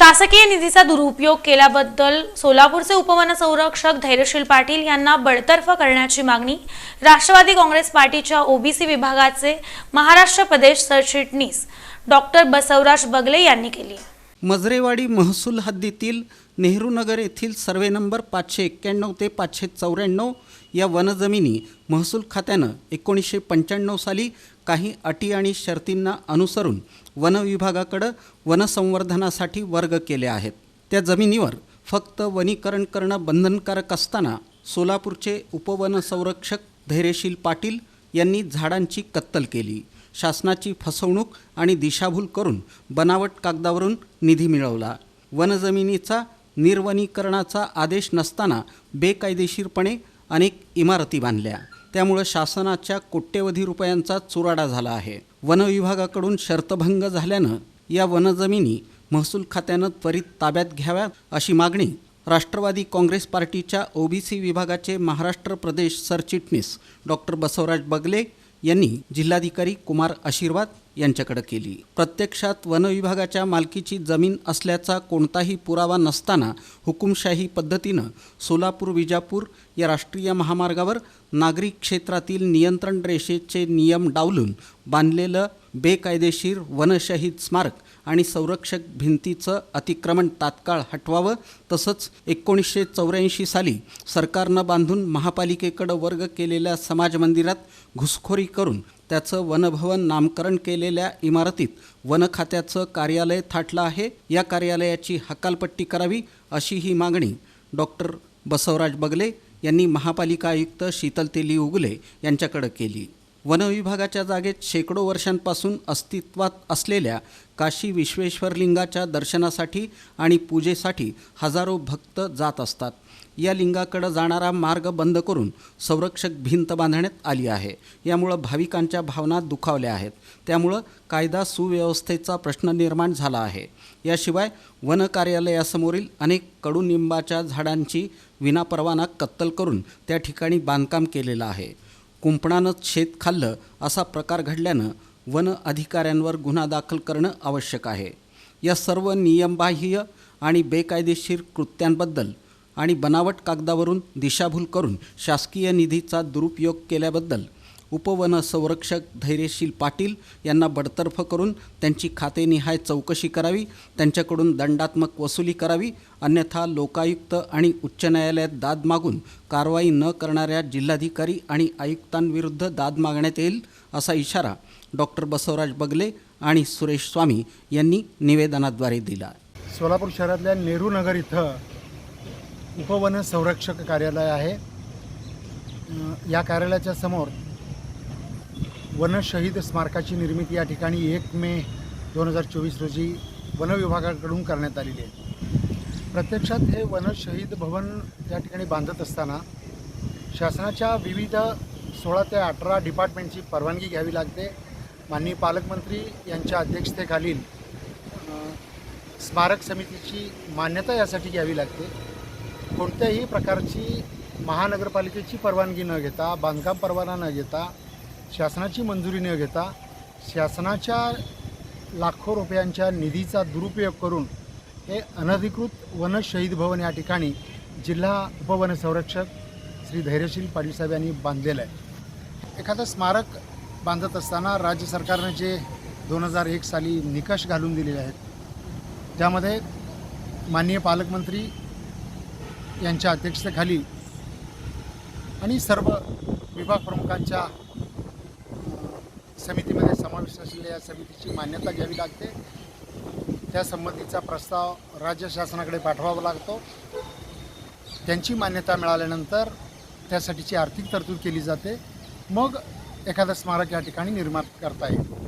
शासकीय निधीचा दुरुपयोग केल्याबद्दल सोलापूरचे उपवन संरक्षक धैर्यशील पाटील यांना बडतर्फ करण्याची मागणी राष्ट्रवादी काँग्रेस पार्टीच्या ओबीसी विभागाचे महाराष्ट्र प्रदेश सरचिटणीस डॉक्टर बसवराज बगले यांनी केली. मजरेवाडी महसूल हद्दीतील नेहरूनगर येथील सर्वे नंबर पाचशे एक्क्याण्णव ते पाचशे चौऱ्याण्णव या वनजमिनी महसूल खात्यानं एकोणीसशे पंच्याण्णव साली काही अटी आणि शर्तींना अनुसरून वन विभागाकडं वनसंवर्धनासाठी वर्ग केले आहेत. त्या जमिनीवर फक्त वनीकरण करणं बंधनकारक असताना सोलापूरचे उपवनसंरक्षक धैर्यशील पाटील यांनी झाडांची कत्तल केली. शासनाची फसवणूक आणि दिशाभूल करून बनावट कागदावरून निधी मिळवला. वनजमिनीचा निर्वनीकरणाचा आदेश नसताना बेकायदेशीरपणे अनेक इमारती बांधल्या. त्यामुळं शासनाच्या कोट्यवधी रुपयांचा चुराडा झाला आहे. वन विभागाकडून शर्तभंग झाल्यानं या वनजमिनी महसूल खात्यानं त्वरित ताब्यात घ्याव्यात अशी मागणी राष्ट्रवादी काँग्रेस पार्टीच्या ओबीसी विभागाचे महाराष्ट्र प्रदेश सरचिटणीस डॉक्टर बसवराज बगले यांनी जिल्हाधिकारी कुमार आशीर्वाद यांच्याकडे केली. प्रत्यक्षात वनविभागाच्या मालकीची जमीन असल्याचा कोणताही पुरावा नसताना हुकुमशाही पद्धतीनं सोलापूर विजापूर या राष्ट्रीय महामार्गावर नागरिक क्षेत्रातील नियंत्रण रेषेचे नियम डावलून बांधलेलं बेकायदेशीर वनशहीद स्मारक आणि संरक्षक भिंतीचं अतिक्रमण तात्काळ हटवावं तसंच एकोणीसशे चौऱ्याऐंशी साली सरकारनं बांधून महापालिकेकडं वर्ग केलेल्या समाज मंदिरात घुसखोरी करून त्याचं वनभवन नामकरण केलेल्या इमारतीत वन खात्याचं कार्यालय थाटलं आहे. या कार्यालयाची हकालपट्टी करावी अशी ही मागणी डॉक्टर बसवराज बगले यांनी महापालिका आयुक्त शीतल तेली उगले यांच्याकडे केली. वनविभागाच्या जागेत शेकडो वर्षांपासून अस्तित्वात असलेल्या काशी विश्वेश्वर लिंगाच्या दर्शनासाठी आणि पूजेसाठी हजारो भक्त जात असतात. या लिंगाकडं जाणारा मार्ग बंद करून संरक्षक भिंत बांधण्यात आली आहे. यामुळं भाविकांच्या भावना दुखावल्या आहेत. त्यामुळं कायदा सुव्यवस्थेचा प्रश्न निर्माण झाला आहे. याशिवाय वन कार्यालयासमोरील अनेक कडुनिंबाच्या झाडांची विनापरवाना कत्तल करून त्या ठिकाणी बांधकाम केलेलं आहे. कुंपणानं शेत खाल्लं असा प्रकार घडल्यानं वन अधिकाऱ्यांवर गुन्हा दाखल करणं आवश्यक आहे. या सर्व नियमबाह्य आणि बेकायदेशीर कृत्यांबद्दल आणि बनावट कागदावरून दिशाभूल करून शासकीय निधीचा दुरुपयोग केल्याबद्दल उपवन संरक्षक धैर्यशील पाटील यांना बडतर्फ करून त्यांची खातेनिहाय चौकशी करावी त्यांच्याकडून दंडात्मक वसुली करावी अन्यथा लोकायुक्त आणि उच्च न्यायालयात दाद मागून कारवाई न करणाऱ्या जिल्हाधिकारी आणि आयुक्तांविरुद्ध दाद मागण्यात येईल असा इशारा डॉक्टर बसवराज बगले आणि सुरेश स्वामी यांनी निवेदनाद्वारे दिला. सोलापूर शहरातल्या नेहरू नगर इथं उपवन संरक्षक कार्यालय आहे. या कार्यालयाच्या समोर वनशहीद स्मारकाची निर्मिती या ठिकाणी एक मे दोन हजार चोवीस रोजी वनविभागाकडून करण्यात आलेली आहे. प्रत्यक्षात हे वनशहीद भवन या ठिकाणी बांधत असताना शासनाच्या विविध सोळा ते अठरा डिपार्टमेंटची परवानगी घ्यावी लागते. माननीय पालकमंत्री यांच्या अध्यक्षतेखालील स्मारक समितीची मान्यता यासाठी घ्यावी लागते. कोणत्याही प्रकारची महानगरपालिकेची परवानगी न घेता बांधकाम परवाना न घेता शासनाची मंजुरी न घेता शासनाच्या लाखो रुपयांच्या निधीचा दुरुपयोग करून हे अनधिकृत वन शहीद भवन या ठिकाणी जिल्हा उपवन संरक्षक श्री धैर्यशील पाटील साहेब यांनी बांधलेलं आहे. एखादं स्मारक बांधत असताना राज्य सरकारने जे दोन हजार एक साली निकष घालून दिलेले आहेत ज्यामध्ये माननीय पालकमंत्री यांच्या अध्यक्षतेखाली आणि सर्व विभाग प्रमुखांच्या समितीमध्ये समाविष्ट असलेल्या या समितीची मान्यता घ्यावी लागते. त्या संबंधीचा प्रस्ताव राज्य शासनाकडे पाठवावा लागतो. त्यांची मान्यता मिळाल्यानंतर त्यासाठीची आर्थिक तरतूद केली जाते. मग एखादं स्मारक या ठिकाणी निर्माण करता येईल.